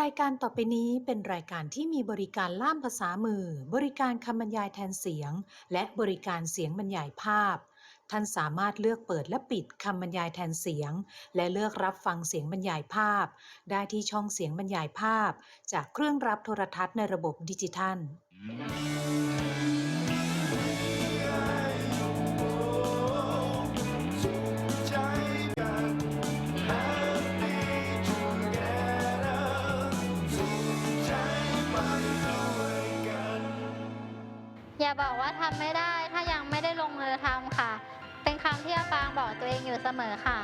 รายการต่อไปนี้เป็นรายการที่มีบริการล่ามภาษามือ บริการคำบรรยายแทนเสียง และบริการเสียงบรรยายภาพ ท่านสามารถเลือกเปิดและปิดคำบรรยายแทนเสียง และเลือกรับฟังเสียงบรรยายภาพ ได้ที่ช่องเสียงบรรยายภาพ จากเครื่องรับโทรทัศน์ในระบบดิจิทัล บอกว่าทำไม่ได้ ถ้ายังไม่ได้ลงมือทำค่ะ เป็นคำที่อาปางบอกตัวเองอยู่เสมอค่ะ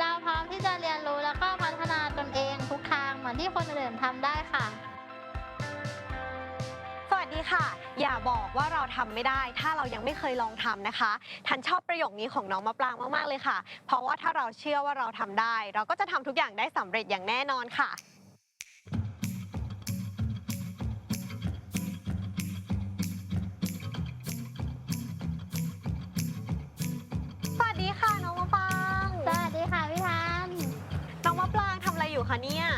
เราพร้อมที่จะเรียนรู้แล้วก็พัฒนาตนเองทุกทางเหมือนที่คนอื่นทำได้ค่ะ สวัสดีค่ะ อย่าบอกว่าเราทำไม่ได้ ถ้าเรายังไม่เคยลองทำนะคะทันชอบประโยคนี้ของน้องมะปรางมากๆเลยค่ะ เพราะว่าถ้าเราเชื่อว่าเราทำได้ เราก็จะทำทุกอย่างได้สำเร็จอย่างแน่นอนค่ะ คะเนี่ย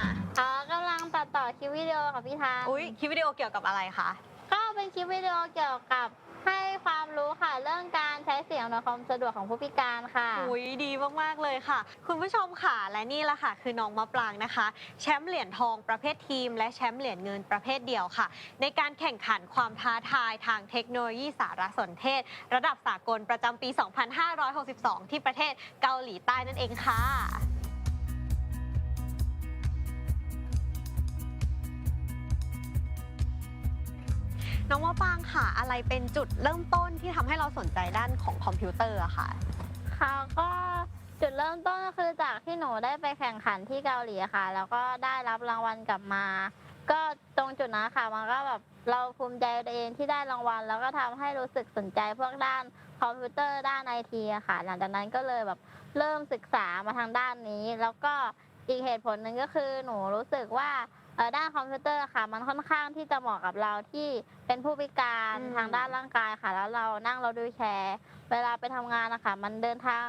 อ๋อกำลังตัดต่อคลิปวิดีโอกับพี่ทันอุ้ยคลิปวิดีโอเกี่ยวกับอะไรคะ ก็เป็นคลิปวิดีโอเกี่ยวกับให้ความรู้ค่ะเรื่องการใช้เสียงในความสะดวกของผู้พิการค่ะ อุ้ยดีมาก ๆ เลยค่ะ คุณผู้ชมค่ะ และนี่แหละค่ะ คือน้องมะปรางนะคะ แชมป์เหรียญทองประเภททีม และแชมป์เหรียญเงินประเภทเดี่ยวค่ะ ในการแข่งขันความท้าทายทางเทคโนโลยีสารสนเทศ ระดับสากลประจำปี 2562 ที่ประเทศเกาหลีใต้นั่นเองค่ะ น้องมะปางค่ะ อะไรเป็นจุดเริ่มต้นที่ทำให้เราสนใจด้านของคอมพิวเตอร์อะค่ะ ค่ะก็จุดเริ่มต้นก็คือจากที่หนูได้ไปแข่งขันที่เกาหลีค่ะ แล้วก็ได้รับรางวัลกลับมา ก็ตรงจุดนั้นค่ะมันก็แบบเราภูมิใจตัวเองที่ได้รางวัล แล้วก็ทำให้รู้สึกสนใจพวกด้านคอมพิวเตอร์ด้านไอทีค่ะ หลังจากนั้นก็เลยแบบเริ่มศึกษามาทางด้านนี้ แล้วก็อีกเหตุผลหนึ่งก็คือหนูรู้สึกว่า ด้านคอมพิวเตอร์ค่ะ มันค่อนข้างที่จะเหมาะกับเราที่เป็นผู้พิการอืมทางด้านร่างกายค่ะ แล้วเรานั่งรถดูลแชร์ เวลาไปทำงานนะคะมันเดินทาง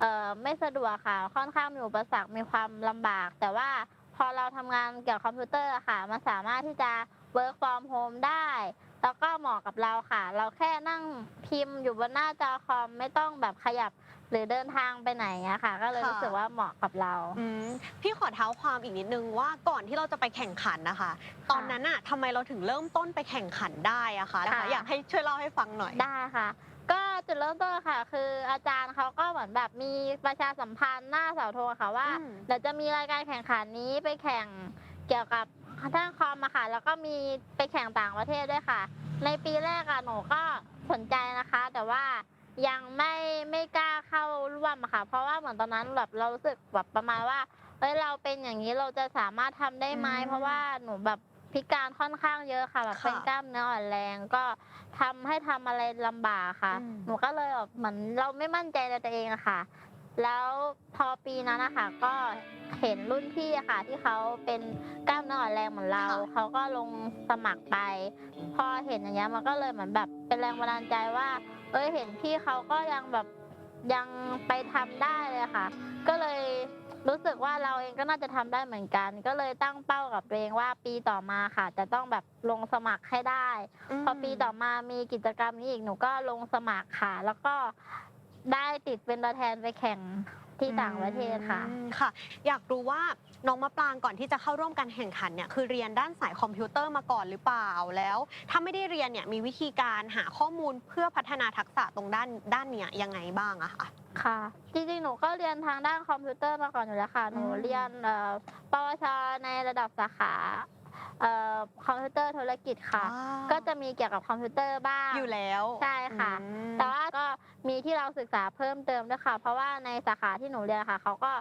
เอ่อไม่สะดวกค่ะ ค่อนข้างมีอุปสรรคมีความลำบาก แต่ว่าพอเราทำงานเกี่ยวกับคอมพิวเตอร์อะค่ะ มันสามารถที่จะ work from home ได้ แล้วก็เหมาะกับเราค่ะ เราแค่นั่งพิมพ์อยู่บนหน้าจอคอมไม่ต้องแบบขยับ หรือเดินทางไปไหนอะค่ะ ก็เลยค่ะ รู้สึกว่าเหมาะกับเรา อืมพี่ขอเท้าความอีกนิดนึงว่าก่อนที่เราจะไปแข่งขันนะคะ ตอนนั้นอะทำไมเราถึงเริ่มต้นไปแข่งขันได้อะคะค่ะ อยากให้ช่วยเล่าให้ฟังหน่อย ได้ค่ะ ก็จุดเริ่มต้นค่ะ คืออาจารย์เขาก็เหมือนแบบมีประชาสัมพันธ์หน้าเสาธงค่ะว่าอืม เดี๋ยวจะมีรายการแข่งขันนี้ไปแข่งเกี่ยวกับด้านคอมอะค่ะ แล้วก็มีไปแข่งต่างประเทศด้วยค่ะ ในปีแรกอะหนูก็สนใจนะคะ แต่ว่า ยังไม่ไม่กล้าเข้าร่วมอะค่ะ เพราะว่าเหมือนตอนนั้นแบบเรารู้สึกแบบประมาณว่าเอ้ยเราเป็นอย่างนี้เราจะสามารถทำได้ไหมอืมเพราะว่าหนูแบบพิการค่อนข้างเยอะค่ะแบบค่ะเป็นกล้ามเนื้ออ่อนแรงก็ทำให้ทำอะไรลำบากค่ะ อืม หนูก็เลยแบบเหมือนเราไม่มั่นใจในตัวเองอะค่ะ แล้วพอปีนั้นนะคะก็เห็นรุ่นพี่อะค่ะ ที่เขาเป็นกล้ามเนื้ออ่อนแรงเหมือนเรา ค่ะ เขาก็ลงสมัครไป พอเห็นอย่างเงี้ยมันก็เลยเหมือนแบบเป็นแรงบันดาลใจว่า เอ้ยเห็นพี่เขาก็ยังแบบยังไปทำได้เลยค่ะ ก็เลยรู้สึกว่าเราเองก็น่าจะทำได้เหมือนกัน ก็เลยตั้งเป้ากับตัวเองว่าปีต่อมาค่ะ จะต้องแบบลงสมัครให้ได้มพอปีต่อมามีกิจกรรมนี้อีกหนูก็ลงสมัครค่ะ แล้วก็ ได้ติดเป็นตัวแทนไปแข่งที่ต่างประเทศค่ะ อืมค่ะ อยากรู้ว่าน้องมะปรางก่อนที่จะเข้าร่วมการแข่งขันเนี่ยคือเรียนด้านสายคอมพิวเตอร์มาก่อนหรือเปล่าแล้ว ถ้าไม่ได้เรียนเนี่ยมีวิธีการหาข้อมูลเพื่อพัฒนาทักษะตรงด้านด้านเนี้ยยังไงบ้างอะคะ ค่ะ จริงๆ หนูก็เรียนทางด้านคอมพิวเตอร์มาก่อนอยู่แล้วค่ะ หนูอืม เรียนเอ่อปวชในระดับสาขาเอ่อ คอมพิวเตอร์ธุรกิจค่ะอ่าก็จะมีเกี่ยวกับคอมพิวเตอร์บ้างอยู่แล้วใช่ค่ะอืมแต่ว่าก็มีที่เราศึกษาเพิ่มเติมด้วยค่ะ เพราะว่าในสาขาที่หนูเรียนค่ะเขาก็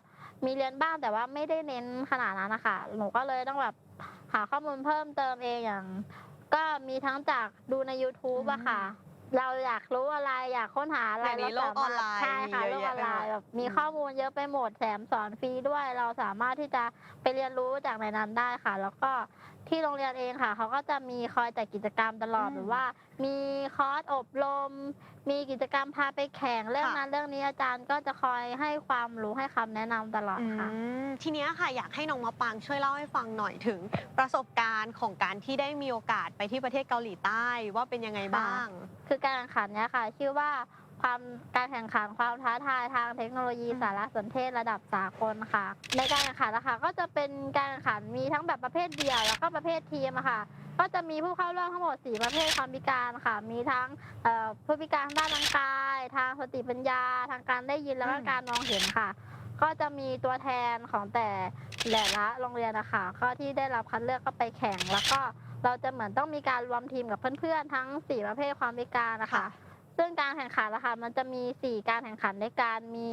มีเรียนบ้างแต่ว่าไม่ได้เน้นขนาดนั้นนะคะหนูก็เลยต้องแบบหาข้อมูลเพิ่มเติมเองอย่าง ก็มีทั้งจากดูใน YouTube อะค่ะเราอยากรู้อะไรอยากค้นหาอะไรเดี๋ยวนี้เราสามารถโลกออนไลน์ใช่ค่ะมีโลเยอะกแยะออนไลน์ไปหมดแบบมีอืมข้อมูลเยอะไปหมดแถมสอนฟรีด้วย เราสามารถที่จะไปเรียนรู้จากในนั้นได้ค่ะ แล้วก็ ที่โรงเรียนเองค่ะ เขาก็จะมีคอยจัดกิจกรรมตลอดอืม หรือว่า มีคอร์สอบรม มีกิจกรรมพาไปแข่งเรื่องค่ะนั้นเรื่องนี้อาจารย์ก็จะคอยให้ความรู้ให้คำแนะนำตลอดอืค่ะ มทีเนี้ยค่ะอยากให้น้องมะปรางช่วยเล่าให้ฟังหน่อยถึงประสบการณ์ของการที่ได้มีโอกาสไปที่ประเทศเกาหลีใต้ว่าเป็นยังไงบ้าง คือการแข่งขันเนี้ยค่ะ ชื่อว่า ความการแข่งขันความท้าทายทางเทคโนโลยีอืมสารสนเทศระดับสากลค่ะ ในการแข่งขันนะคะก็จะเป็นการแข่งขันมีทั้งแบบประเภทเดี่ยวแล้วก็ประเภททีมอะค่ะ ก็จะมีผู้เข้าร่วมทั้งหมด 4 ประเภทความพิการค่ะ มีทั้งเอ่อผู้พิการทางด้านร่างกาย ทางสติปัญญา ทางการได้ยินแล้วก็อืมการมองเห็นค่ะ ก็จะมีตัวแทนของแต่แต่ละโรงเรียนนะคะก็ที่ได้รับคัดเลือกก็ไปแข่งแล้วก็เราจะเหมือนต้องมีการรวมทีมกับเพื่อนๆทั้ง 4 ประเภทความพิการนะคะค่ะ ซึ่งการแข่งขันนะคะมันจะมี 4 การแข่งขันด้วยกันมี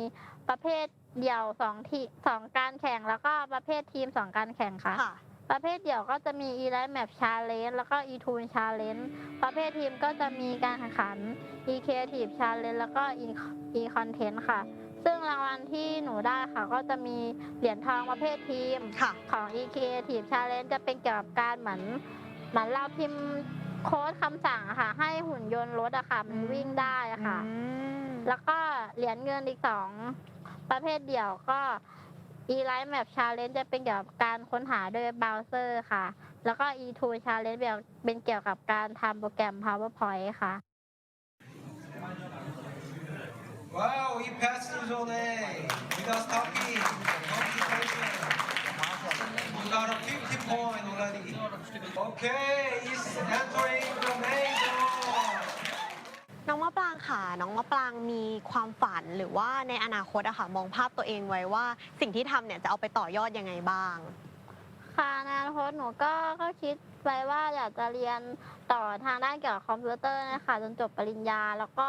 ประเภทเดี่ยว2ทีสองการแข่งแล้วก็ประเภททีม 2 การแข่งค่ะ ค่ะ ประเภทเดี่ยวก็จะมี e l i t e Map Challenge แล้วก็ e t o o l Challenge ประเภททีมก็จะมีการแข่งขัน e Creative Challenge แล้วก็ e e Content ค่ะ ซึ่งรางวัลที่หนูได้ค่ะ ก็จะมีเหรียญทองประเภททีม ค่ะ ของ e Creative Challenge จะเป็นเกี่ยวกับการเหมือนเหมือนเราพิมพ์ โค้ดคำสั่งอะค่ะ ให้หุ่นยนต์รถอะค่ะ มันวิ่งได้อะค่ะ อืมแล้วก็เหรียญเงินอีกสองประเภทเดี่ยวก็ e l i g h t Map Challenge จะเป็นเกี่ยวกับการค้นหาด้วยเบราว์เซอร์ค่ะ แล้วก็ e t o o l Challenge เป็นเกี่ยวกับการทำโปรแกรม PowerPoint ค่ะ Wow, we passed the zone A without stopping. Congratulations. You got a 50 point already. Okay, it's entering the main zone. น้องมะปรางค่ะ น้องมะปรางมีความฝันหรือว่าในอนาคตอะค่ะ มองภาพตัวเองไว้ว่า สิ่งที่ทำเนี่ยจะเอาไปต่อยอดยังไงบ้าง ค่ะในอนาคตหนูก็ก็คิดไว้ว่าอยากจะเรียนต่อทางด้านเกี่ยวกับคอมพิวเตอร์นะคะจนจบปริญญา แล้วก็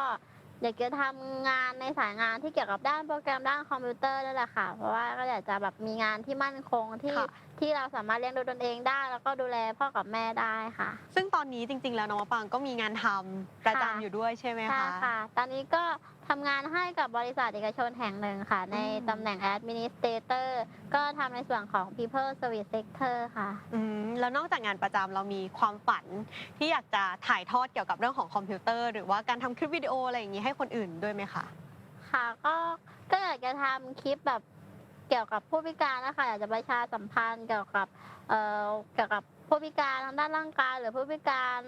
อยากจะทำงานในสายงานที่เกี่ยวกับด้านโปรแกรมด้านคอมพิวเตอร์นั่นแหละค่ะ เพราะว่าก็อยากจะแบบมีงานที่มั่นคงที่ค่ะ ที่เราสามารถเลี้ยงดูตนเองได้ แล้วก็ดูแลพ่อกับแม่ได้ค่ะซึ่งตอนนี้จริง ๆ แล้วน้องมะปรางก็มีงานทำประค่ะจำอยู่ด้วยใช่ไหมใช่คะ ค่ะ ตอนนี้ก็ทำงานให้กับบริษัทเอกชนแห่งหนึ่งค่ะ ในอืมตำแหน่ง Administrator ก็ทำในส่วนของ People Service Sector ค่ะ อืมแล้วนอกจากงานประจำเรามีความฝันที่อยากจะถ่ายทอดเกี่ยวกับเรื่องของคอมพิวเตอร์ หรือว่าการทำคลิปวิดีโออะไรอย่างนี้ให้คนอื่นด้วยไหมคะ ค่ะก็ก็อยากจะทำคลิปแบบ เกี่ยวกับผู้พิการนะคะอยากจะประชาสัมพันธ์เกี่ยวกับเอ่อเกี่ยวกับผู้พิการทางด้านร่างกาย หรือผู้พิการ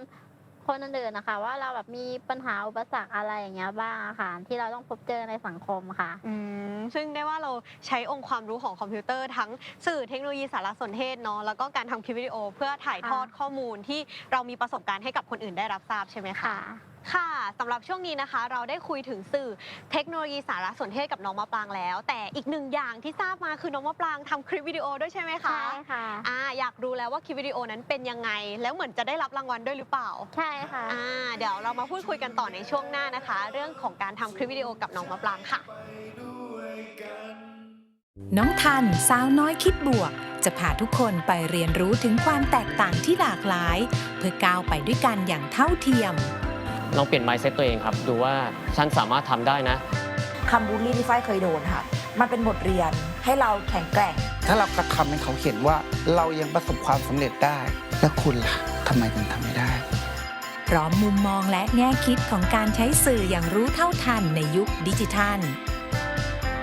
คนอื่นๆนะคะ ว่าเราแบบมีปัญหาอุปสรรคอะไรอย่างเงี้ยบ้างอะค่ะที่เราต้องพบเจอในสังคมค่ะ อืมซึ่งได้ว่าเราใช้องค์ความรู้ของคอมพิวเตอร์ทั้งสื่อเทคโนโลยีสารสนเทศเนาะแล้วก็การทำคลิปวิดีโอเพื่อถ่ายทอดค่ะข้อมูลที่เรามีประสบการณ์ให้กับคนอื่นได้รับทราบใช่ไหมคะ ค่ะ ค่ะสำหรับช่วงนี้นะคะ เราได้คุยถึงสื่อเทคโนโลยีสารสนเทศกับน้องมะปรางแล้ว แต่อีกหนึ่งอย่างที่ทราบมาคือน้องมะปรางทำคลิปวิดีโอด้วยใช่ไหมคะใช่ค่ะ อ่าอยากรู้แล้วว่าคลิปวิดีโอนั้นเป็นยังไง แล้วเหมือนจะได้รับรางวัลด้วยหรือเปล่าใช่ค่ะ อ่าเดี๋ยวเรามาพูดคุยกันต่อในช่วงหน้านะคะ เรื่องของการทำคลิปวิดีโอกับน้องมะปรางค่ะ น้องทันสาวน้อยคิดบวก จะพาทุกคนไปเรียนรู้ถึงความแตกต่างที่หลากหลาย เพื่อก้าวไปด้วยกันอย่างเท่าเทียม ลองเปลี่ยน mindset ตัวเองครับ ดูว่าฉันสามารถทำได้นะ คำบูลลี่ที่ฝ้ายเคยโดนค่ะ มันเป็นบทเรียนให้เราแข็งแกร่ง ถ้าเรากระทำให้เขาเห็นว่าเรายังประสบความสำเร็จได้ แล้วคุณล่ะทำไมถึงทำไม่ได้ พร้อมมุมมองและแง่คิดของการใช้สื่ออย่างรู้เท่าทันในยุคดิจิทัล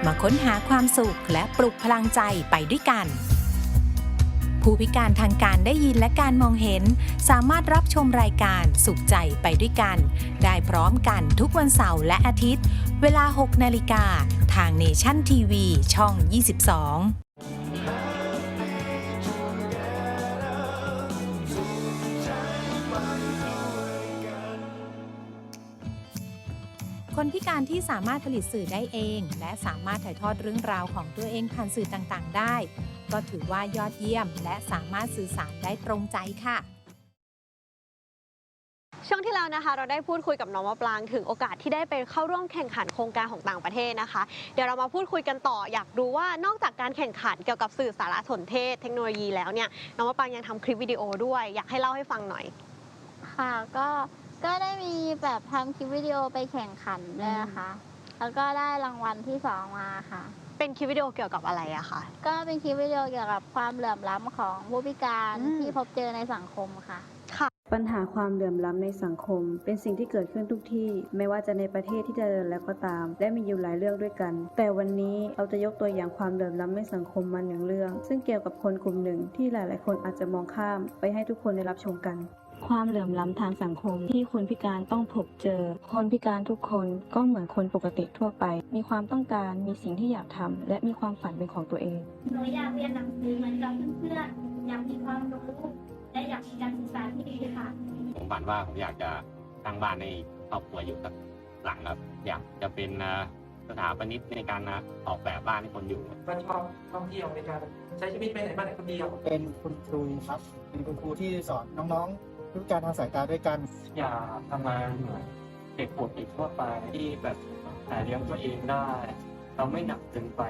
มาค้นหาความสุขและปลุกพลังใจไปด้วยกัน ผู้พิการทางการได้ยินและการมองเห็น สามารถรับชมรายการสุขใจไปด้วยกัน ได้พร้อมกันทุกวันเสาร์และอาทิตย์ เวลา 6 นาฬิกา ทางเนชั่นทีวีช่อง 22 คนพิการที่สามารถผลิตสื่อได้เอง และสามารถถ่ายทอดเรื่องราวของตัวเองผ่านสื่อต่างๆ ได้ ก็ถือว่ายอดเยี่ยม และสามารถสื่อสารได้ตรงใจค่ะ ช่วงที่แล้วนะคะ เราได้พูดคุยกับน้องมะปรางถึงโอกาสที่ได้ไปเข้าร่วมแข่งขันโครงการของต่างประเทศนะคะ เดี๋ยวเรามาพูดคุยกันต่ออยากรู้ว่านอกจากการแข่งขันเกี่ยวกับสื่อสารสนเทศ เทคโนโลยีแล้วเนี่ยน้องมะปรางยังทำคลิปวิดีโอด้วย อยากให้เล่าให้ฟังหน่อย ค่ะก็ ก็ได้มีแบบทำคลิปวิดีโอไปแข่งขันด้วยนะคะ แล้วก็ได้รางวัลที่สองมาค่ะ เป็นคลิปวิดีโอเกี่ยวกับอะไรอะคะ ก็เป็นคลิปวิดีโอเกี่ยวกับความเหลื่อมล้ำของผู้พิการอืม ที่พบเจอในสังคมค่ะ ปัญหาความเหลื่อมล้ำในสังคม เป็นสิ่งที่เกิดขึ้นทุกที่ ไม่ว่าจะในประเทศที่เจริญแล้วก็ตาม และมีอยู่หลายเรื่องด้วยกัน แต่วันนี้เราจะยกตัวอย่างความเหลื่อมล้ำในสังคมมาหนึ่งเรื่อง ซึ่งเกี่ยวกับคนกลุ่มหนึ่งที่หลาย ๆ คนอาจจะมองข้ามไปให้ทุกคนได้รับชมกัน ความเหลื่อมล้ำทางสังคมที่คนพิการต้องพบเจอ คนพิการทุกคนก็เหมือนคนปกติทั่วไป มีความต้องการมีสิ่งที่อยากทำและมีความฝันเป็นของตัวเองหนูอยากเรียนหนังสือเหมือนกับเพื่อนๆอยากมีความรู้และอยากมีการศึกษาที่ดีค่ะ ผมฝันว่าผมอยากจะสร้างบ้านให้ครอบครัวอยู่สักหลังครับอยากจะเป็นอ่าสถาปนิกในการอ่าออกแบบบ้านให้คนอยู่ก็ชอบท่องเที่ยวในการใช้ชีวิตไปไหนมาไหนคนเดียว เป็นคุณครูครับ เป็นคุณครูที่สอนน้องๆ พิการทางสายตาด้วยกัน อย่าทำงานเหมือนเด็กปกติทั่วไปที่แบบหาเลี้ยงตัวเองได้ เราไม่หนักเกินไป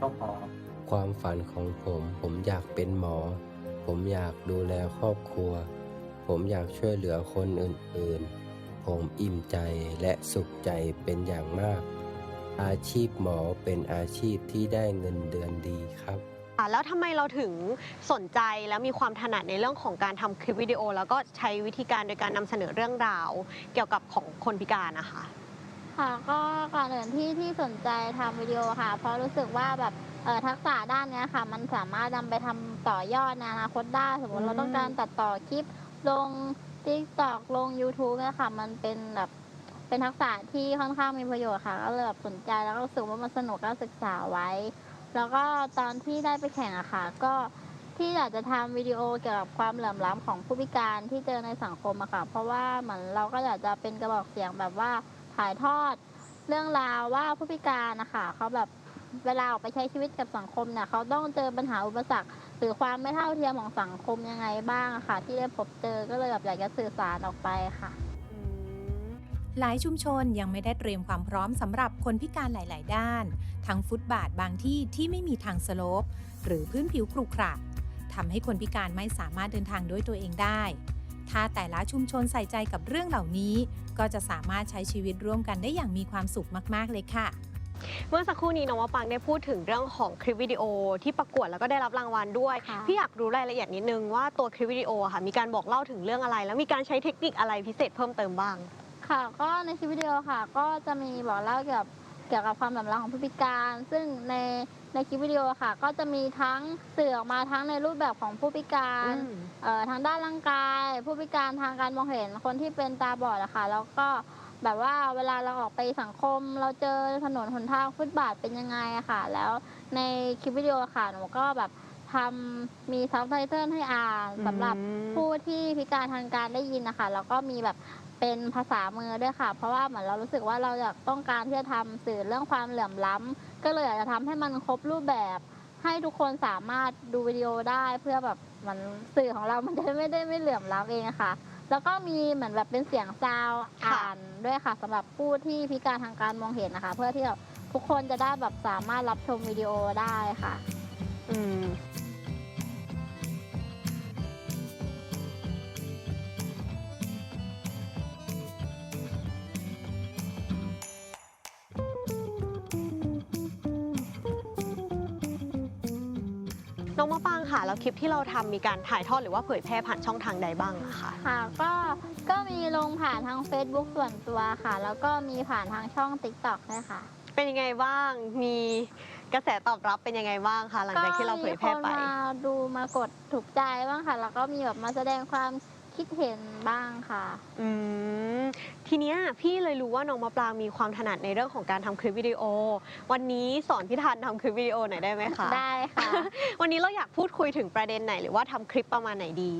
ก็พอความฝันของผม ผมอยากเป็นหมอ ผมอยากดูแลครอบครัว ผมอยากช่วยเหลือคนอื่นๆ ผมอิ่มใจและสุขใจเป็นอย่างมาก อาชีพหมอเป็นอาชีพที่ได้เงินเดือนดีครับ อะแล้วทำไมเราถึงสนใจแล้วมีความถนัดในเรื่องของการทำคลิปวิดีโอ แล้วก็ใช้วิธีการโดยการนำเสนอเรื่องราว เกี่ยวกับของคนพิการนะคะ ค่ะก็ก่อนอื่นที่ที่สนใจทำวิดีโอค่ะ เพราะรู้สึกว่าแบบเออทักษะด้านเนี้ยค่ะ มันสามารถนำไปทำต่อยอดในอนาคตได้สมมติเราต้องการตัดต่อคลิปลง t ิ k t o k ลง YouTube เนี่ยค่ะ มันเป็นแบบเป็นทักษะที่ค่อนข้างมีประโยชน์ค่ะ ก็เลยแบบสนใจแล้วก็รู้สึกว่ามันสนุกก็ศึกษาไว้ แล้วก็ตอนที่ได้ไปแข่งอะค่ะ ก็ที่อยากจะทำวิดีโอเกี่ยวกับความเหลื่อมล้ำของผู้พิการที่เจอในสังคมอะค่ะ เพราะว่าเหมือนเราก็อยากจะเป็นกระบอกเสียงแบบว่าถ่ายทอดเรื่องราวว่าผู้พิการนะคะเขาแบบเวลาออกไปใช้ชีวิตกับสังคมเนี่ยเขาต้องเจอปัญหาอุปสรรคหรือความไม่เท่าเทียมของสังคมยังไงบ้างอะค่ะ ที่ได้พบเจอก็เลยแบบอยากจะสื่อสารออกไปค่ะ หลายชุมชนยังไม่ได้เตรียมความพร้อมสำหรับคนพิการหลาย ๆ ด้าน ทั้งฟุตบาทบางที่ที่ไม่มีทางสโลปหรือพื้นผิวครุขระทำให้คนพิการไม่สามารถเดินทางด้วยตัวเองได้ ถ้าแต่ละชุมชนใส่ใจกับเรื่องเหล่านี้ ก็จะสามารถใช้ชีวิตร่วมกันได้อย่างมีความสุขมาก ๆ เลยค่ะ เมื่อสักครู่นี้น้องมะปางได้พูดถึงเรื่องของคลิปวิดีโอที่ประกวดแล้วก็ได้รับรางวัลด้วย ค่ะ พี่อยากรู้รายละเอียดนิดนึงว่าตัวคลิปวิดีโออะค่ะมีการบอกเล่าถึงเรื่องอะไร แล้วมีการใช้เทคนิคอะไรพิเศษเพิ่มเติมบ้าง ค่ะ ก็ในคลิปวิดีโอค่ะ ก็จะมีบอกเล่าเกี่ยวกับเกี่ยวกับความเหลื่อมล้ำของผู้พิการ ซึ่งในในคลิปวิดีโอค่ะ ก็จะมีทั้งสื่อออกมาทั้งในรูปแบบของผู้พิการอืม เอ่อทางด้านร่างกาย ผู้พิการทางการมองเห็นคนที่เป็นตาบอดอะค่ะ แล้วก็แบบว่าเวลาเราออกไปสังคม เราเจอถนนหนทางฟุตบาทเป็นยังไงอะค่ะ แล้วในคลิปวิดีโอค่ะหนูก็แบบทำมีซับไตเติลให้อ่านสำหรับอืมผู้ที่พิการทางการได้ยินนะคะแล้วก็มีแบบ เป็นภาษามือด้วยค่ะ เพราะว่าเหมือนเรารู้สึกว่าเราอยากต้องการที่จะทำสื่อเรื่องความเหลื่อมล้ำก็เลยอยากจะทำให้มันครบรูปแบบ ให้ทุกคนสามารถดูวิดีโอได้เพื่อแบบมันสื่อของเรามันจะไม่ได้ไม่เหลื่อมล้ำเองค่ะ แล้วก็มีเหมือนแบบเป็นเสียงซาวอ่านด้วยค่ะสำหรับผู้ที่พิการทางการมองเห็นนะคะ เพื่อที่แบบทุกคนจะได้แบบสามารถรับชมวิดีโอได้ค่ะ อืม น้องมะปางค่ะแล้วคลิปที่เราทำมีการถ่ายทอดหรือว่าเผยแพร่ผ่านช่องทางใดบ้างอะคะค่ะ ก็ก็มีลงผ่านทาง Facebook ส่วนตัวค่ะ แล้วก็มีผ่านทางช่อง TikTok ด้วยค่ะ เป็นยังไงบ้างมีกระแสตอบรับเป็นยังไงบ้างคะหลังจากที่เราเผยแพร่ไปก็มีคนมาดูมากดถูกใจบ้างค่ะ แล้วก็มีแบบมาแสดงความคิดเห็นบ้างค่ะ อืม ทีเนี้ยพี่เลยรู้ว่าน้องมะปรางมีความถนัดในเรื่องของการทำคลิปวิดีโอ วันนี้สอนพี่ทันทำคลิปวิดีโอหน่อยได้ไหมคะ ได้ค่ะ วันนี้เราอยากพูดคุยถึงประเด็นไหนหรือว่าทำคลิปประมาณไหนดี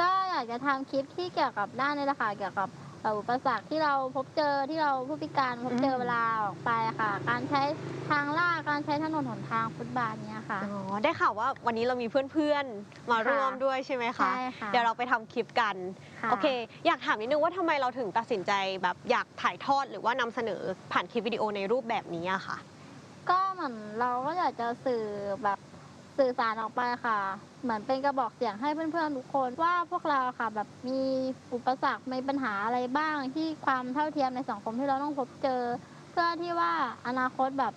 ก็อยากจะทำคลิปที่เกี่ยวกับด้านนี้แหละค่ะเกี่ยวกับเอ่ออุปสรรคที่เราพบเจอที่เราผู้พิการพบเจออืมเวลาออกไปอะค่ะ การใช้ทางลาดการใช้ถนนหนทางฟุตบาทเนี่ยค่ะ อ๋อ ได้ข่าวว่าวันนี้เรามีเพื่อนๆ มาร่วมด้วยใช่ไหมคะ ใช่ค่ะ เดี๋ยวเราไปทำคลิปกันค่ะโอเค อยากถามนิดนึงว่าทำไมเราถึงตัดสินใจแบบอยากถ่ายทอดหรือว่านำเสนอผ่านคลิปวิดีโอในรูปแบบนี้อะค่ะ ก็เหมือนเราก็อยากจะสื่อแบบ สื่อสารออกไปค่ะ เหมือนเป็นกระบอกเสียงให้เพื่อนๆทุกคนว่าพวกเราค่ะ แบบมีอุปสรรคมีปัญหาอะไรบ้างที่ความเท่าเทียมในสังคมที่เราต้องพบเจอ เพื่อที่ว่าอนาคตแบบ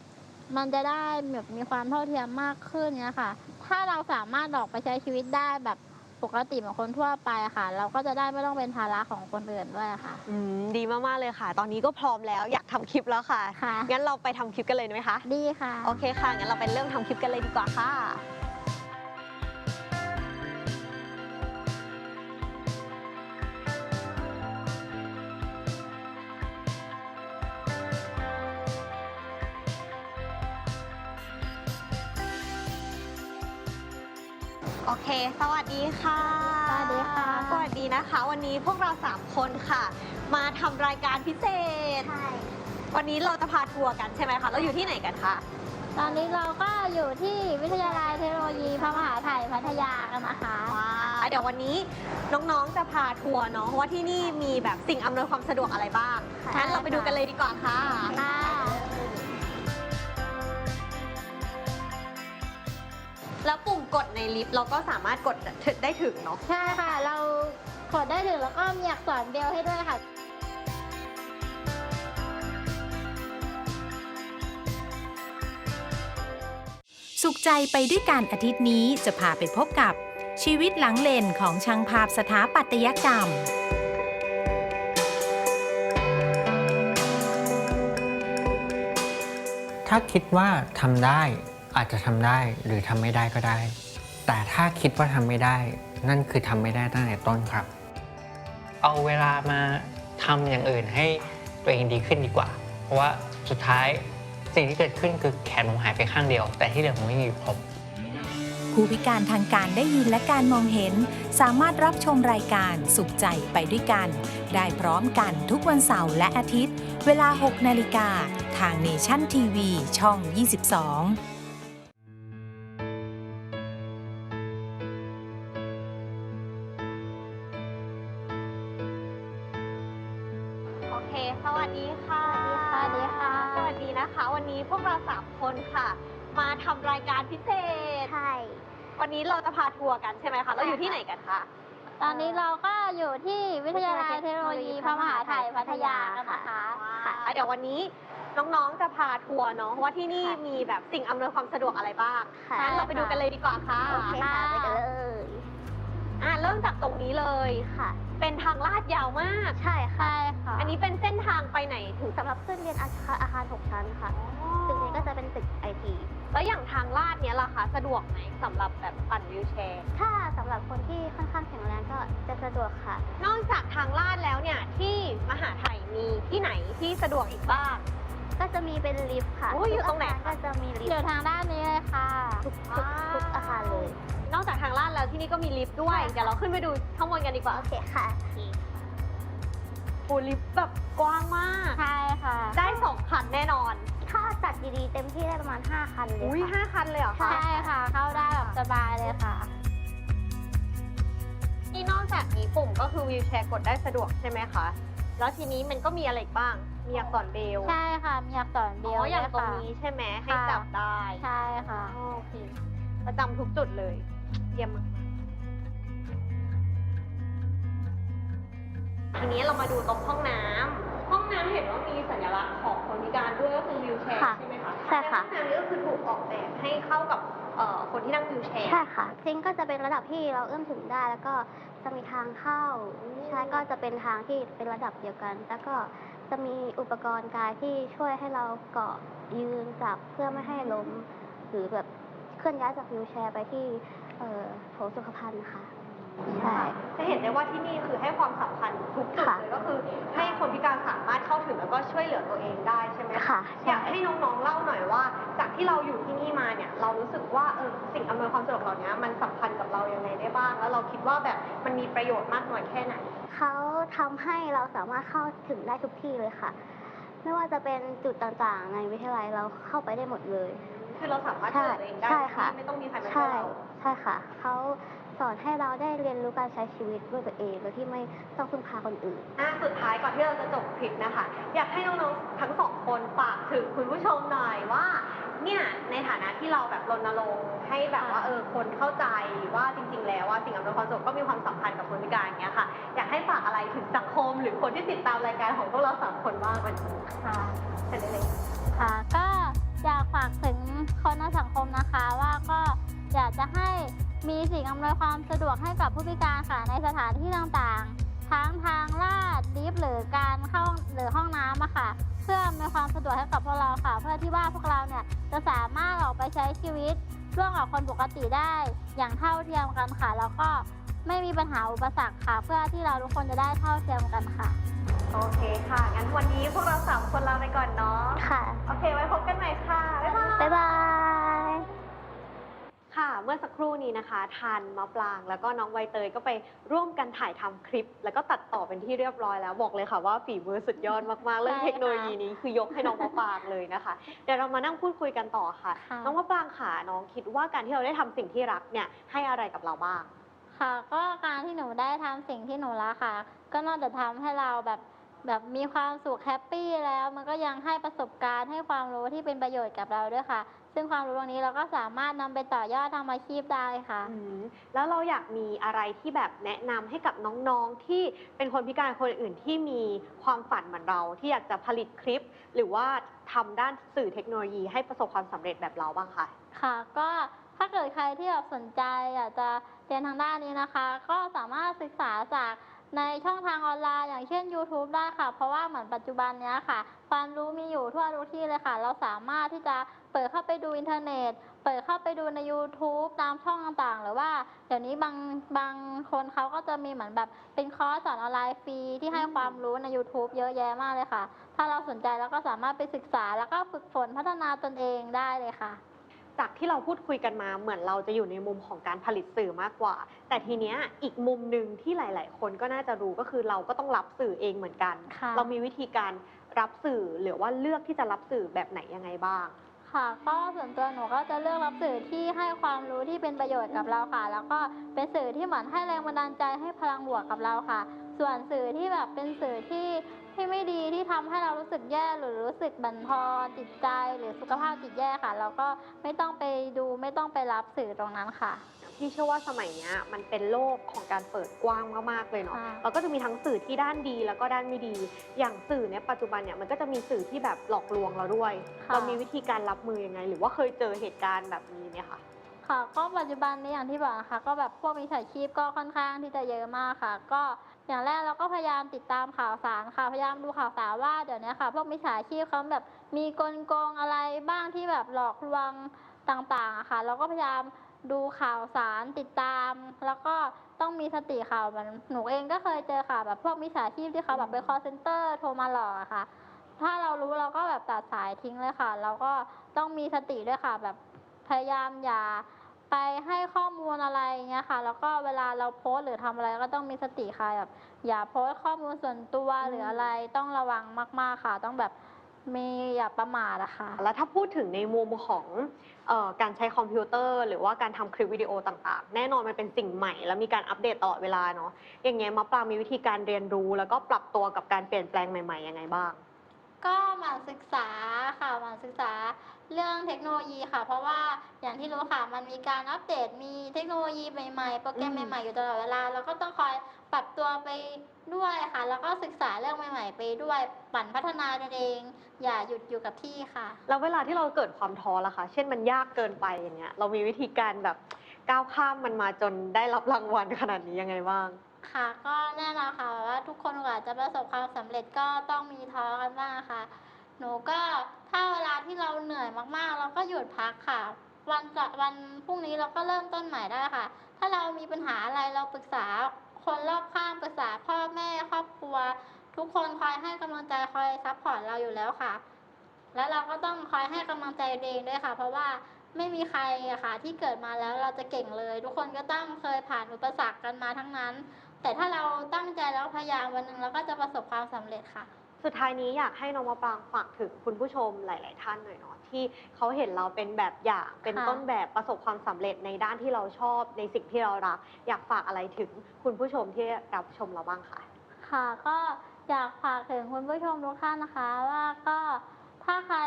มันจะได้แบบมีความเท่าเทียมมากขึ้นเนี่ยค่ะ ถ้าเราสามารถออกไปใช้ชีวิตได้แบบ ปกติเหมือนคนทั่วไปค่ะ เราก็จะได้ไม่ต้องเป็นภาระของคนอื่นด้วยค่ะ อืมดีมาก ๆ เลยค่ะ ตอนนี้ก็พร้อมแล้วอยากทำคลิปแล้วค่ะ ค่ะ งั้นเราไปทำคลิปกันเลยไหมคะ ดีค่ะ โอเคค่ะ งั้นเราไปเริ่มทำคลิปกันเลยดีกว่าค่ะ โอเค สวัสดีค่ะ สวัสดีค่ะ สวัสดีนะคะ วันนี้พวกเรา 3 คนค่ะ มาทำรายการพิเศษ ใช่วันวันนี้เราจะพาทัวร์กันใช่ไหมคะ เราอยู่ที่ไหนกันคะ ตอนนี้เราก็อยู่ที่วิทยาลัยเทคโนโลยีพระมหาไทยพัทยากันนะคะ ว้าเดี๋ยววันนี้น้องๆจะพาทัวร์เนาะว่าที่นี่มีแบบสิ่งอำนวยความสะดวกอะไรบ้าง ค่ะ งั้นเราไปดูกันเลยดีกว่าค่ะ ค่ะ ในลิฟต์เราก็สามารถกดถึงได้ถึงเนาะ ใช่ค่ะ เรากดได้ถึงแล้วก็มีอักษรเบลให้ด้วยค่ะ สุขใจไปด้วยกันอาทิตย์นี้จะพาไปพบกับชีวิตหลังเลนของช่างภาพสถาปัตยกรรมถ้าคิดว่าทำได้อาจจะทำได้หรือทำไม่ได้ก็ได้ แต่ถ้าคิดว่าทำไม่ได้ นั่นคือทำไม่ได้ตั้งแต่ต้นครับ เอาเวลามาทำอย่างอื่นให้ตัวเองดีขึ้นดีกว่า เพราะว่าสุดท้ายสิ่งที่เกิดขึ้นคือแขนผมหายไปข้างเดียว แต่ที่เหลือผมไม่มีครบผู้พิการทางการได้ยินและการมองเห็น สามารถรับชมรายการสุขใจไปด้วยกัน ได้พร้อมกันทุกวันเสาร์และอาทิตย์ เวลา 6 นาฬิกา ทางเนชั่นทีวี ช่อง 22 พวกเราสามคนค่ะ มาทำรายการพิเศษ ใช่ วันนี้เราจะพาทัวร์กันใช่ไหมคะ เราอยู่ที่ไหนกันคะ ตอนนี้เราก็อยู่ที่วิทยาลัยเทคโนโลยีพระมหาไทยพัทยากันนะคะค่ะเดี๋ยววันนี้น้องๆ จะพาทัวร์เนาะว่าที่นี่มีแบบสิ่งอำนวยความสะดวกอะไรบ้างค่ะ งั้นเราไปดูกันเลยดีกว่าค่ะโอเคค่ะไปกันเลย อะเริ่มจากตรงนี้เลยค่ะ เป็นทางลาดยาวมากใช่ค่ะใช่ค่ะ อันนี้เป็นเส้นทางไปไหนถึงสำหรับขึ้นเรียนอาคารอาคาร6ชั้นค่ะตึกนี้ก็จะเป็นตึกไอที แล้วอย่างทางลาดเนี้ยล่ะคะสะดวกไหมสำหรับแบบปั่นวิวแชร์ ถ้าสำหรับคนที่ค่อนข้างแข็งแรงก็จะสะดวกค่ะ นอกจากทางลาดแล้วเนี่ยที่มหาไทยมีที่ไหนที่สะดวกอีกบ้าง ก็จะมีเป็นลิฟต์ค่ะโอ้ยอยู่ตรงไหนทุกอาคาก็จะมีลิฟต์อยู่ทางด้านนี้เลยค่ะ ทุกทุกทุกอาคารเลย นอกจากทางลาดแล้วที่นี่ก็มีลิฟต์ด้วย ใช่ค่ะ เดี๋ยวเราขึ้นไปดูข้างบนกันดีกว่าโอเคค่ะโอ้ลิฟต์แบบกว้างมาก ใช่ค่ะได้สองคันแน่นอนถ้าจัดดีๆ เต็มที่ได้ประมาณ 5 คันเลยอุ้ยค่ะ ห้าคันเลยเหรอคะ ใช่ค่ะ เข้าได้แบบสบายเลยค่ะ นี่นอกจากนี้ปุ่มก็คือวิวแชร์กดได้สะดวกใช่ไหมคะ แล้วทีนี้มันก็มีอะไรอีกบ้าง มีอักษรเบลใช่ค่ะ มีอักษรเบอ๋ลออย่างด้วยตรงค่ะนี้ใช่ไหมให้ค่ะจับได้ใช่ค่ะโอเคประจำทุกจุดเลย เยี่ยมมากทีนี้เรามาดูตรงห้องน้ำห้องน้ำเห็นว่ามีสัญลักษณ์ของคนพิการด้วยก็คือวิวแชร์ค่ะใช่ไหมคะใช่ค่ะห้องน้ำนี้ก็คือถูกออกแบบให้เข้ากับเอ่อคนที่นั่งวิวแชร์ใช่ค่ะซิงค์ก็จะเป็นระดับที่เราเอื้อมถึงได้แล้วก็จะมีทางเข้าใช่ก็จะเป็นทางที่เป็นระดับเดียวกัน แล้วก็ จะมีอุปกรณ์กายที่ช่วยให้เราเกาะยืนจับเพื่อไม่ให้ล้มหรือแบบเคลื่อนย้ายจากวิวแชร์ไปที่โถสุขภัณฑ์ค่ะ ใช่ จะเห็นได้ว่าที่นี่คือให้ความสำคัญทุกจุดค่ะเลยก็คือ ให้คนพิการสามารถเข้าถึงแล้วก็ช่วยเหลือตัวเองได้ใช่ไหมค่ะอยากให้น้องๆเล่าหน่อยว่า จากที่เราอยู่ที่นี่มาเนี่ย เรารู้สึกว่าเออสิ่งอำนวยความสะดวกเหล่านี้มันสำคัญกับเรายังไงได้บ้าง แล้วเราคิดว่าแบบมันมีประโยชน์มากน้อยแค่ไหน เขาทำให้เราสามารถเข้าถึงได้ทุกที่เลยค่ะ ไม่ว่าจะเป็นจุดต่างๆ ในวิทยาลัยเราเข้าไปได้หมดเลย คือเราสามารถช่วยเหลือตัวเองได้ใช่ค่ะ ไม่ต้องมีใครมาช่ใช่วยเรา ใช่ค่ะ เขา สอนให้เราได้เรียนรู้การใช้ชีวิตด้วยตัวเองโดยที่ไม่ต้องพึ่งพาคนอื่น อะสุดท้ายก่อนที่เราจะจบคลิปนะคะ อยากให้น้องๆทั้งสองคนฝากถึงคุณผู้ชมหน่อยว่า เนี่ยในฐานะที่เราแบบรณรงค์ให้แบบว่าเออคนเข้าใจว่าจริง ๆ แล้วว่าสิ่งอำนวยความสะดวกก็มีความสัมพันธ์กับคนพิการอย่างเงี้ยค่ะ อยากให้ฝากอะไรถึงสังคมหรือคนที่ติดตามรายการของพวกเราสามคนบ้างวันนี้ค่ะเชิญได้เลยค่ะก็อยากฝากถึงคนในสังคมนะคะว่าก็อยากจะให้ มีสิ่งอำนวยความสะดวกให้กับผู้พิการค่ะในสถานที่ต่างๆ ทั้งทางลาดลิฟต์หรือการเข้าหรือห้องน้ำอะค่ะ เพื่ออำนวยความสะดวกให้กับพวกเราค่ะ เพื่อที่ว่าพวกเราเนี่ยจะสามารถออกไปใช้ชีวิตร่วมกับคนปกติได้อย่างเท่าเทียมกันค่ะ แล้วก็ไม่มีปัญหาอุปสรรคค่ะ เพื่อที่เราทุกคนจะได้เท่าเทียมกันค่ะ โอเคค่ะ งั้นวันนี้พวกเราสามคนลาไปก่อนเนาะ ค่ะ โอเค ไว้พบกันใหม่ค่ะ บ๊ายบาย บ๊ายบาย ค่ะ เมื่อสักครู่นี้นะคะทันมะปราง แล้วก็น้องใบเตยก็ไปร่วมกันถ่ายทำคลิป แล้วก็ตัดต่อเป็นที่เรียบร้อยแล้วบอกเลยค่ะว่าฝีมือสุดยอดมากๆ เรื่องใช่ค่ะเทคโนโลยีนี้คือยกให้น้องมะปรางเลยนะคะเดี๋ยวเรามานั่งพูดคุยกันต่อค่ะ ค่ะ น้องมะปรางค่ะน้องคิดว่าการที่เราได้ทำสิ่งที่รักเนี่ยให้อะไรกับเราบ้าง ค่ะก็การที่หนูได้ทำสิ่งที่หนูรักค่ะ ก็นอกจากทำให้เราแบบแบบมีความสุขแฮปปี้แล้ว มันก็ยังให้ประสบการณ์ให้ความรู้ที่เป็นประโยชน์กับเราด้วยค่ะ ซึ่งความรู้ตรงนี้เราก็สามารถนำไปต่อยอดทำอาชีพได้ค่ะ อืมแล้วเราอยากมีอะไรที่แบบแนะนำให้กับน้องๆ ที่เป็นคนพิการคนอื่นที่มีความฝันเหมือนเรา ที่อยากจะผลิตคลิป หรือว่าทำด้านสื่อเทคโนโลยีให้ประสบความสำเร็จแบบเราบ้างคะ ค่ะ ก็ถ้าเกิดใครที่แบบสนใจอยากจะเรียนทางด้านนี้นะคะ ก็สามารถศึกษาจากในช่องทางออนไลน์อย่างเช่น YouTube ได้ค่ะ เพราะว่าเหมือนปัจจุบันเนี้ยค่ะ ความรู้มีอยู่ทั่วทุกที่เลยค่ะ เราสามารถที่จะ เปิดเข้าไปดูอินเทอร์เน็ต เปิดเข้าไปดูใน YouTube ตามช่องต่างๆ หรือว่าเดี๋ยวนี้บางบางคนเขาก็จะมีเหมือนแบบเป็นคอร์สสอนออนไลน์ฟรีที่ให้ความรู้ใน YouTube เยอะแยะมากเลยค่ะ ถ้าเราสนใจเราก็สามารถไปศึกษาแล้วก็ฝึกฝนพัฒนาตนเองได้เลยค่ะ จากที่เราพูดคุยกันมาเหมือนเราจะอยู่ในมุมของการผลิตสื่อมากกว่า แต่ทีเนี้ยอีกมุมหนึ่งที่หลาย ๆ คนก็น่าจะรู้ก็คือเราก็ต้องรับสื่อเองเหมือนกัน ค่ะ เรามีวิธีการรับสื่อหรือว่าเลือกที่จะรับสื่อแบบไหนยังไงบ้าง ค่ะก็ส่วนตัวหนูก็จะเลือกรับสื่อที่ให้ความรู้ที่เป็นประโยชน์กับเราค่ะ แล้วก็เป็นสื่อที่เหมือนให้แรงบันดาลใจให้พลังบวกกับเราค่ะ ส่วนสื่อที่แบบเป็นสื่อที่ที่ไม่ดีที่ทำให้เรารู้สึกแย่หรือรู้สึกบั่นทอนจิตใจหรือสุขภาพจิตแย่ค่ะ เราก็ไม่ต้องไปดูไม่ต้องไปรับสื่อตรงนั้นค่ะ พี่เชื่อว่าสมัยเนี้ยมันเป็นโลกของการเปิดกว้างมากๆเลยเนาะค่ะ เราก็จะมีทั้งสื่อที่ด้านดีแล้วก็ด้านไม่ดี อย่างสื่อเนี่ยปัจจุบันเนี่ยมันก็จะมีสื่อที่แบบหลอกลวงเราด้วย ค่ะ เรามีวิธีการรับมือยังไง หรือว่าเคยเจอเหตุการณ์แบบนี้ไหมคะ ค่ะก็ปัจจุบันนี้อย่างที่บอกนะคะก็แบบพวกมิจฉาชีพก็ค่อนข้างที่จะเยอะมากค่ะ ก็อย่างแรกเราก็พยายามติดตามข่าวสารค่ะพยายามดูข่าวสารว่าเดี๋ยวนี้ค่ะ พวกมิจฉาชีพเขาแบบมีกลโกงอะไรบ้างที่แบบหลอกลวงต่างๆอะค่ะ เราก็พยายาม ดูข่าวสารติดตาม แล้วก็ต้องมีสติข่าวมือนหนูเองก็เคยเจอค่ะ แบบพวกมิจฉาชีพที่เขาแบบไป call center โทรมาหลอกอะค่ะ ถ้าเรารู้เราก็แบบตัดสายทิ้งเลยค่ะเราก็ต้องมีสติด้วยค่ะ แบบพยายามอย่าไปให้ข้อมูลอะไรเงี้ยค่ะ แล้วก็เวลาเราโพสหรือทำอะไรก็ต้องมีสติค่ะแบบอย่าโพสข้อมูลส่วนตัวหรืออะไรต้องระวังมาก ๆค่ะ ต้องแบบ มีอย่าประมาทอะค่ะ แล้วถ้าพูดถึงในมุมของเออการใช้คอมพิวเตอร์ หรือว่าการทำคลิปวิดีโอต่างๆ แน่นอนมันเป็นสิ่งใหม่ แล้วมีการอัปเดตตลอดเวลาเนาะอย่างเงี้ยมะปรางมีวิธีการเรียนรู้ แล้วก็ปรับตัวกับการเปลี่ยนแปลงใหม่ๆยังไงบ้าง ก็หมั่นศึกษาค่ะหมั่นศึกษาเรื่องเทคโนโลยีค่ะ เพราะว่าอย่างที่รู้ค่ะมันมีการอัปเดตมีเทคโนโลยีใหม่ๆ โปรแกรมอืม ใหม่ๆอยู่ตลอดเวลาเราก็ต้องคอยปรับตัวไป ด้วยค่ะ แล้วก็ศึกษาเรื่องใหม่ ๆ ไปด้วยปั่นพัฒนาตัวเอง อย่าหยุดอยู่กับที่ค่ะ แล้วเวลาที่เราเกิดความท้อล่ะคะเช่นมันยากเกินไปอย่างเงี้ยเรามีวิธีการแบบก้าวข้ามมันมาจนได้รับรางวัลขนาดนี้ยังไงบ้าง ค่ะ ก็แน่นอนค่ะว่าทุกคนกว่าจะประสบความสำเร็จก็ต้องมีท้อกันบ้างค่ะ หนูก็ถ้าเวลาที่เราเหนื่อยมากๆ เราก็หยุดพักค่ะ วันจะวันพรุ่งนี้เราก็เริ่มต้นใหม่ได้ค่ะ ถ้าเรามีปัญหาอะไรเราปรึกษา คนรอบข้างปรึกษาพ่อแม่ครอบครัว ทุกคนคอยให้กำลังใจคอยซัพพอร์ตเราอยู่แล้วค่ะ แล้วเราก็ต้องคอยให้กำลังใจเองด้วยค่ะ เพราะว่าไม่มีใครอะค่ะที่เกิดมาแล้วเราจะเก่งเลย ทุกคนก็ต้องเคยผ่านอุปสรรคกันมาทั้งนั้น แต่ถ้าเราตั้งใจแล้วพยายามวันหนึ่งเราก็จะประสบความสำเร็จค่ะ สุดท้ายนี้อยากให้น้องมะปรางฝากถึงคุณผู้ชมหลาย ๆ ท่านหน่อยเนาะ ที่เขาเห็นเราเป็นแบบอย่างเป็นค่ะต้นแบบประสบความสำเร็จในด้านที่เราชอบในสิ่งที่เรารัก อยากฝากอะไรถึงคุณผู้ชมที่รับชมเราบ้างคะค่ะ ก็อยากฝากถึงคุณผู้ชมทุกท่านนะคะว่าก็ถ้าใคร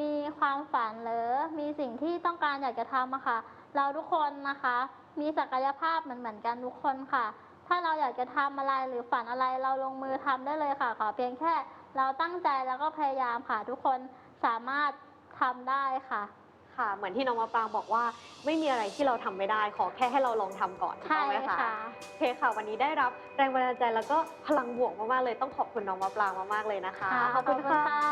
มีความฝันหรือมีสิ่งที่ต้องการอยากจะทำอะค่ะ เราทุกคนนะคะ มีศักยภาพเหมือนเหมือนๆกันทุกคนค่ะ ถ้าเราอยากจะทำอะไรหรือฝันอะไรเราลงมือทำได้เลยค่ะ ขอเพียงแค่ เราตั้งใจแล้วก็พยายามค่ะทุกคนสามารถ ทำได้ค่ะ ค่ะ เหมือนที่น้องมะปรางบอกว่า ไม่มีอะไรที่เราทำไม่ได้ ขอแค่ให้เราลองทำก่อนถูกใช่ต้องไหมคะ ค่ะ โอเคค่ะ วันนี้ได้รับแรงบันดาลใจแล้วก็พลังบวกมากๆเลย ต้องขอบคุณน้องมะปรางมากๆเลยนะคะค่ะขอบคุณขอบคุณค่ะค่ะ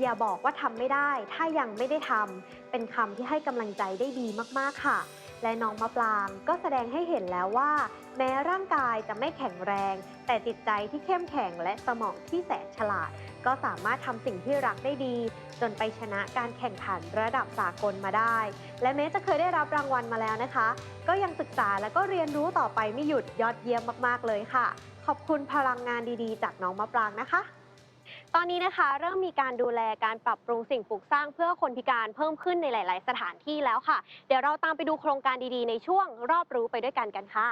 อย่าบอกว่าทำไม่ได้ ถ้ายังไม่ได้ทำเป็นคำที่ให้กำลังใจได้ดีมากๆค่ะ และน้องมะปรางก็แสดงให้เห็นแล้วว่า แม้ร่างกายจะไม่แข็งแรง แต่จิตใจที่เข้มแข็งและสมองที่แสนฉลาด ก็สามารถทำสิ่งที่รักได้ดี จนไปชนะการแข่งขันระดับสากลมาได้ และแม้จะเคยได้รับรางวัลมาแล้วนะคะ ก็ยังศึกษาและก็เรียนรู้ต่อไปไม่หยุดยอดเยี่ยมมากๆเลยค่ะ ขอบคุณพลังงานดีๆ จากน้องมะปรางนะคะ ตอนนี้นะคะเริ่มมีการดูแลการปรับปรุงสิ่งปลูกสร้างเพื่อคนพิการเพิ่มขึ้นในหลาย ๆ สถานที่แล้วค่ะ เดี๋ยวเราตามไปดูโครงการดี ๆ ในช่วงรอบรู้ไปด้วยกันกันค่ะ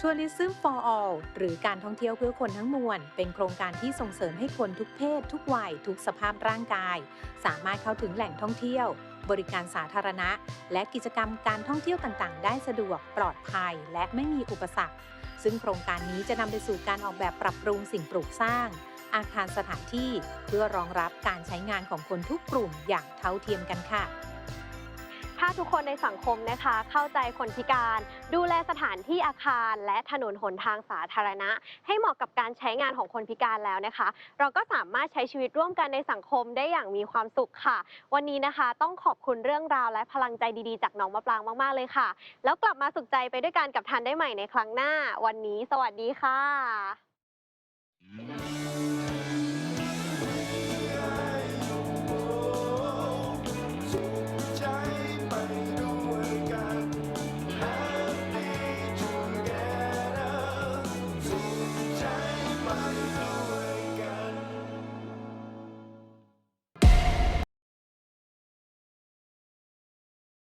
Tourism for All หรือการท่องเที่ยวเพื่อคนทั้งมวล เป็นโครงการที่ส่งเสริมให้คนทุกเพศ ทุกวัย ทุกสภาพร่างกาย สามารถเข้าถึงแหล่งท่องเที่ยว บริการสาธารณะ และกิจกรรมการท่องเที่ยวต่าง ๆ ได้สะดวกปลอดภัย และไม่มีอุปสรรค ซึ่งโครงการนี้จะนำไปสู่การออกแบบปรับปรุงสิ่งปลูกสร้าง อาคารสถานที่เพื่อรองรับการใช้งานของคนทุกกลุ่มอย่างเท่าเทียมกันค่ะ ถ้าทุกคนในสังคมนะคะ เข้าใจคนพิการ ดูแลสถานที่อาคารและถนนหนทางสาธารณะ ให้เหมาะกับการใช้งานของคนพิการแล้วนะคะ เราก็สามารถใช้ชีวิตร่วมกันในสังคมได้อย่างมีความสุขค่ะ วันนี้นะคะ ต้องขอบคุณเรื่องราวและพลังใจดีๆ จากน้องมะปรางมาก ๆ เลยค่ะ แล้วกลับมาสุขใจไปด้วยกันกับทันได้ใหม่ในครั้งหน้า วันนี้ สวัสดีค่ะ Música